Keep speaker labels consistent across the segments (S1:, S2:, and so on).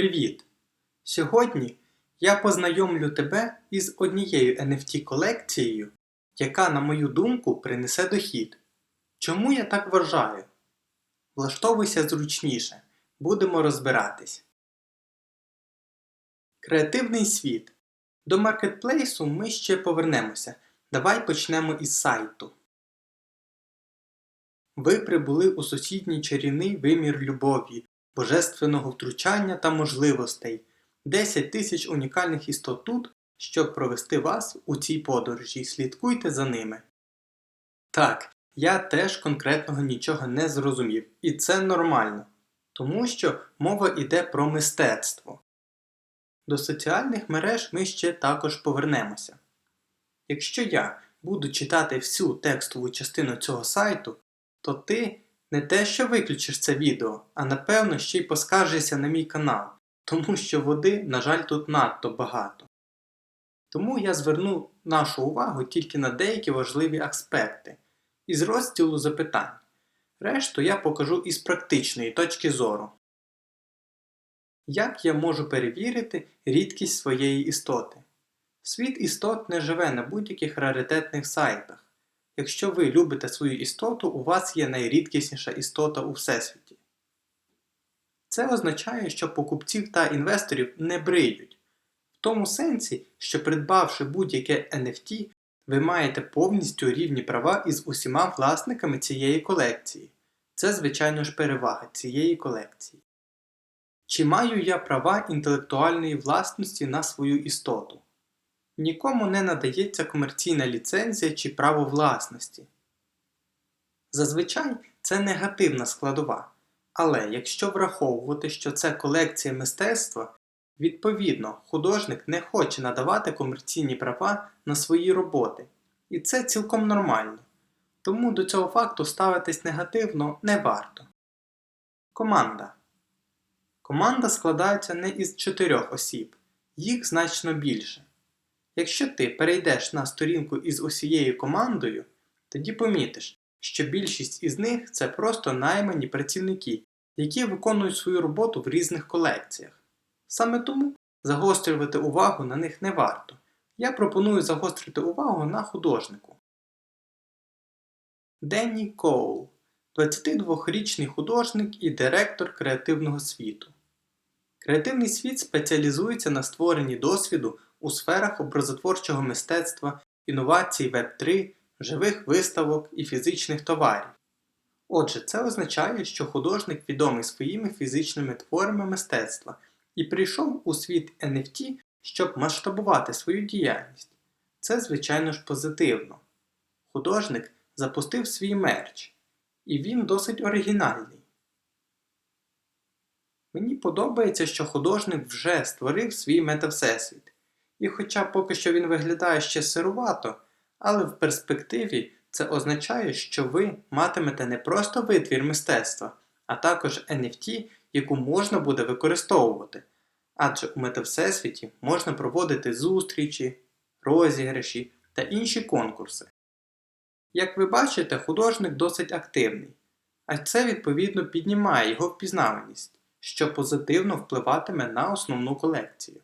S1: Привіт! Сьогодні я познайомлю тебе із однією NFT колекцією, яка, на мою думку, принесе дохід. Чому я так вважаю? Влаштовуйся зручніше, будемо розбиратись. Креативний світ. До маркетплейсу ми ще повернемося. Давай почнемо із сайту. Ви прибули у сусідній чарівний вимір любові, божественного втручання та можливостей. 10 тисяч унікальних істот тут, щоб провести вас у цій подорожі. Слідкуйте за ними. Так, я теж конкретного нічого не зрозумів, і це нормально, тому що мова йде про мистецтво. До соціальних мереж ми ще також повернемося. Якщо я буду читати всю текстову частину цього сайту, то ти не те, що виключиш це відео, а напевно ще й поскаржишся на мій канал, тому що води, на жаль, тут надто багато. Тому я зверну нашу увагу тільки на деякі важливі аспекти із розділу запитань. Решту я покажу із практичної точки зору. Як я можу перевірити рідкість своєї істоти? Світ істот не живе на будь-яких раритетних сайтах. Якщо ви любите свою істоту, у вас є найрідкісніша істота у Всесвіті. Це означає, що покупців та інвесторів не бриють. В тому сенсі, що придбавши будь-яке NFT, ви маєте повністю рівні права із усіма власниками цієї колекції. Це, звичайно ж, перевага цієї колекції. Чи маю я права інтелектуальної власності на свою істоту? Нікому не надається комерційна ліцензія чи право власності. Зазвичай це негативна складова. Але якщо враховувати, що це колекція мистецтва, відповідно, художник не хоче надавати комерційні права на свої роботи. І це цілком нормально. Тому до цього факту ставитись негативно не варто. Команда. Команда складається не із чотирьох осіб, їх значно більше. Якщо ти перейдеш на сторінку із усією командою, тоді помітиш, що більшість із них це просто наймані працівники, які виконують свою роботу в різних колекціях. Саме тому загострювати увагу на них не варто. Я пропоную загострити увагу на художнику. Денні Коул 22-річний художник і директор креативного світу. Креативний світ спеціалізується на створенні досвіду у сферах образотворчого мистецтва, інновацій Web3, живих виставок і фізичних товарів. Отже, це означає, що художник відомий своїми фізичними творами мистецтва і прийшов у світ NFT, щоб масштабувати свою діяльність. Це, звичайно ж, позитивно. Художник запустив свій мерч, і він досить оригінальний. Мені подобається, що художник вже створив свій метавсесвіт. І хоча поки що він виглядає ще сирувато, але в перспективі це означає, що ви матимете не просто витвір мистецтва, а також NFT, яку можна буде використовувати. Адже у метавсесвіті можна проводити зустрічі, розіграші та інші конкурси. Як ви бачите, художник досить активний, а це відповідно піднімає його впізнаваність, що позитивно впливатиме на основну колекцію.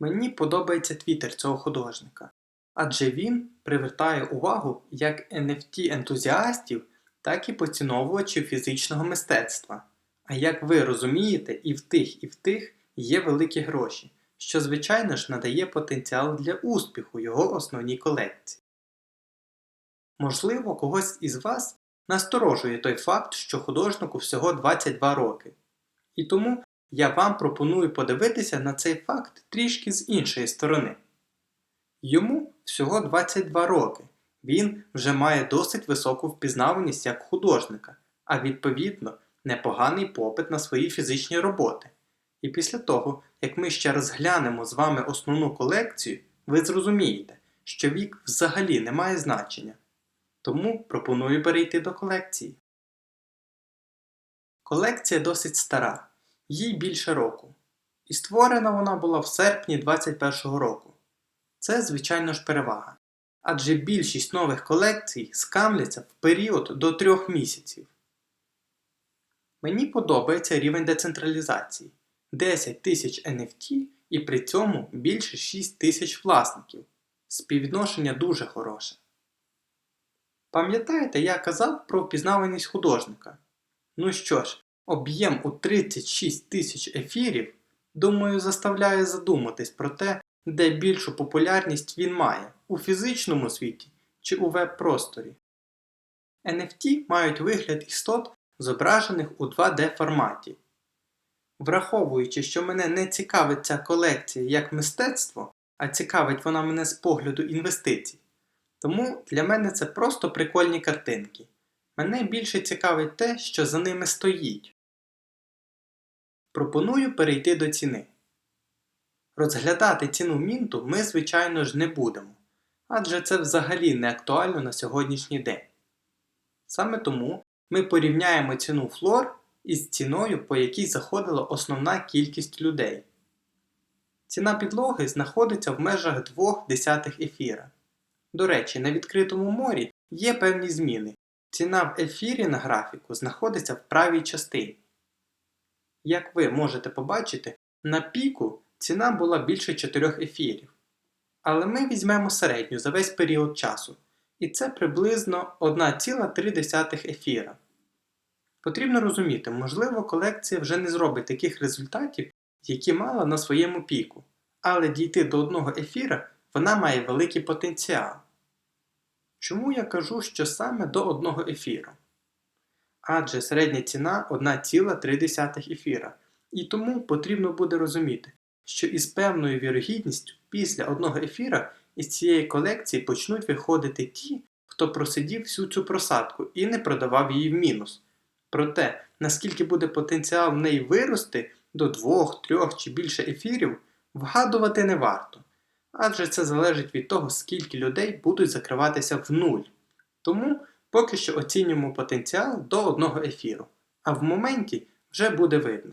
S1: Мені подобається твіттер цього художника, адже він привертає увагу як NFT-ентузіастів, так і поціновувачів фізичного мистецтва. А як ви розумієте, і в тих, і в тих є великі гроші, що, звичайно ж, надає потенціал для успіху його основній колекції. Можливо, когось із вас насторожує той факт, що художнику всього 22 роки. І тому я вам пропоную подивитися на цей факт трішки з іншої сторони. Йому всього 22 роки. Він вже має досить високу впізнаваність як художника, а відповідно непоганий попит на свої фізичні роботи. І після того, як ми ще розглянемо з вами основну колекцію, ви зрозумієте, що вік взагалі не має значення. Тому пропоную перейти до колекції. Колекція досить стара їй більше року. І створена вона була в серпні 2021 року. Це, звичайно ж, перевага. Адже більшість нових колекцій скамляться в період до трьох місяців. Мені подобається рівень децентралізації. 10 тисяч NFT і при цьому більше 6 тисяч власників. Співвідношення дуже хороше. Пам'ятаєте, я казав про впізнаваність художника? Ну що ж, об'єм у 36 тисяч ефірів, думаю, заставляє задуматись про те, де більшу популярність він має у фізичному світі чи у веб-просторі. NFT мають вигляд істот, зображених у 2D форматі. Враховуючи, що мене не цікавить ця колекція як мистецтво, а цікавить вона мене з погляду інвестицій. Тому для мене це просто прикольні картинки. Мене більше цікавить те, що за ними стоїть. Пропоную перейти до ціни. Розглядати ціну мінту ми, звичайно ж, не будемо, адже це взагалі не актуально на сьогоднішній день. Саме тому ми порівняємо ціну флор із ціною, по якій заходила основна кількість людей. Ціна підлоги знаходиться в межах 2 десятих ефіра. До речі, на відкритому морі є певні зміни. Ціна в ефірі на графіку знаходиться в правій частині. Як ви можете побачити, на піку ціна була більше 4 ефірів. Але ми візьмемо середню за весь період часу, і це приблизно 1,3 ефіра. Потрібно розуміти, можливо, колекція вже не зробить таких результатів, які мала на своєму піку, але дійти до одного ефіра вона має великий потенціал. Чому я кажу, що саме до одного ефіру? Адже середня ціна 1,3 ефіра, і тому потрібно буде розуміти, що із певною вірогідністю після одного ефіра із цієї колекції почнуть виходити ті, хто просидів всю цю просадку і не продавав її в мінус. Проте, наскільки буде потенціал в неї вирости до 2, 3 чи більше ефірів, вгадувати не варто. Адже це залежить від того, скільки людей будуть закриватися в нуль. Тому поки що оцінюємо потенціал до одного ефіру, а в моменті вже буде видно.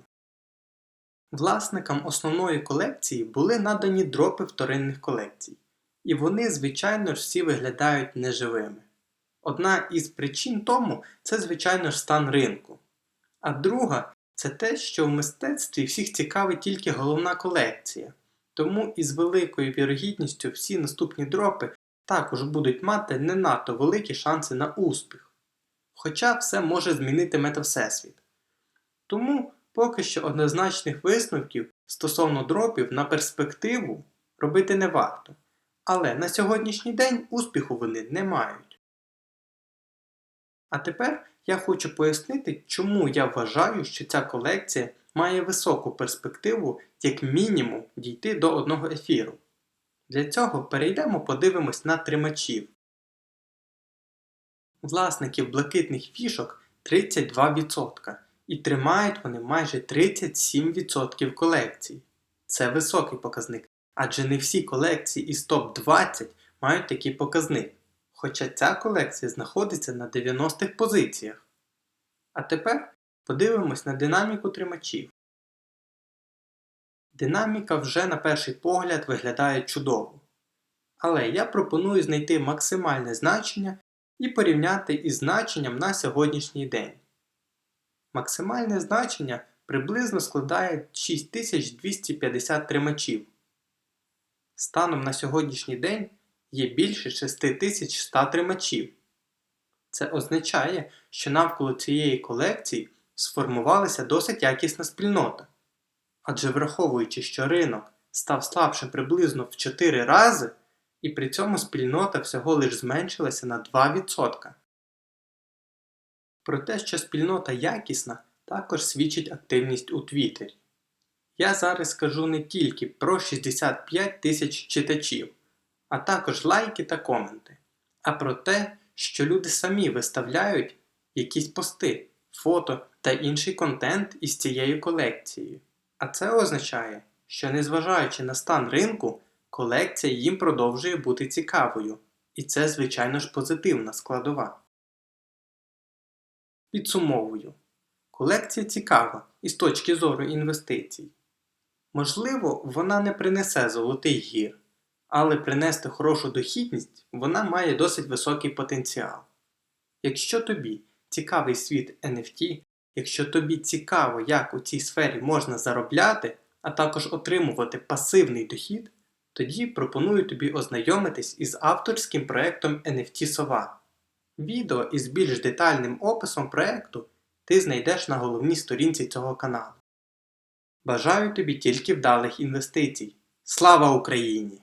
S1: Власникам основної колекції були надані дропи вторинних колекцій, і вони, звичайно ж, всі виглядають неживими. Одна із причин тому це, звичайно ж, стан ринку. А друга це те, що в мистецтві всіх цікавить тільки головна колекція. Тому із великою вірогідністю всі наступні дропи також будуть мати не надто великі шанси на успіх. Хоча все може змінити метавсесвіт. Тому поки що однозначних висновків стосовно дропів на перспективу робити не варто. Але на сьогоднішній день успіху вони не мають. А тепер я хочу пояснити, чому я вважаю, що ця колекція має високу перспективу як мінімум дійти до одного ефіру. Для цього перейдемо подивимось на тримачів. Власників блакитних фішок 32% і тримають вони майже 37% колекцій. Це високий показник, адже не всі колекції із топ-20 мають такий показник. Хоча ця колекція знаходиться на 90-х позиціях. А тепер подивимось на динаміку тримачів. Динаміка вже на перший погляд виглядає чудово. Але я пропоную знайти максимальне значення і порівняти із значенням на сьогоднішній день. Максимальне значення приблизно складає 6250 тримачів. Станом на сьогоднішній день є більше 6100 тримачів. Це означає, що навколо цієї колекції сформувалася досить якісна спільнота. Адже враховуючи, що ринок став слабшим приблизно в 4 рази, і при цьому спільнота всього лиш зменшилася на 2%. Про те, що спільнота якісна, також свідчить активність у Твіттері. Я зараз скажу не тільки про 65 тисяч читачів, а також лайки та коменти, а про те, що люди самі виставляють якісь пости, фото та інший контент із цією колекцією. А це означає, що незважаючи на стан ринку, колекція їм продовжує бути цікавою, і це, звичайно ж, позитивна складова. Підсумовую, колекція цікава із точки зору інвестицій. Можливо, вона не принесе золотий гір, але принести хорошу дохідність вона має досить високий потенціал. Якщо тобі цікавий світ NFT, Якщо тобі цікаво, як у цій сфері можна заробляти, а також отримувати пасивний дохід, тоді пропоную тобі ознайомитись із авторським проектом NFT Сова. Відео із більш детальним описом проекту ти знайдеш на головній сторінці цього каналу. Бажаю тобі тільки вдалих інвестицій. Слава Україні!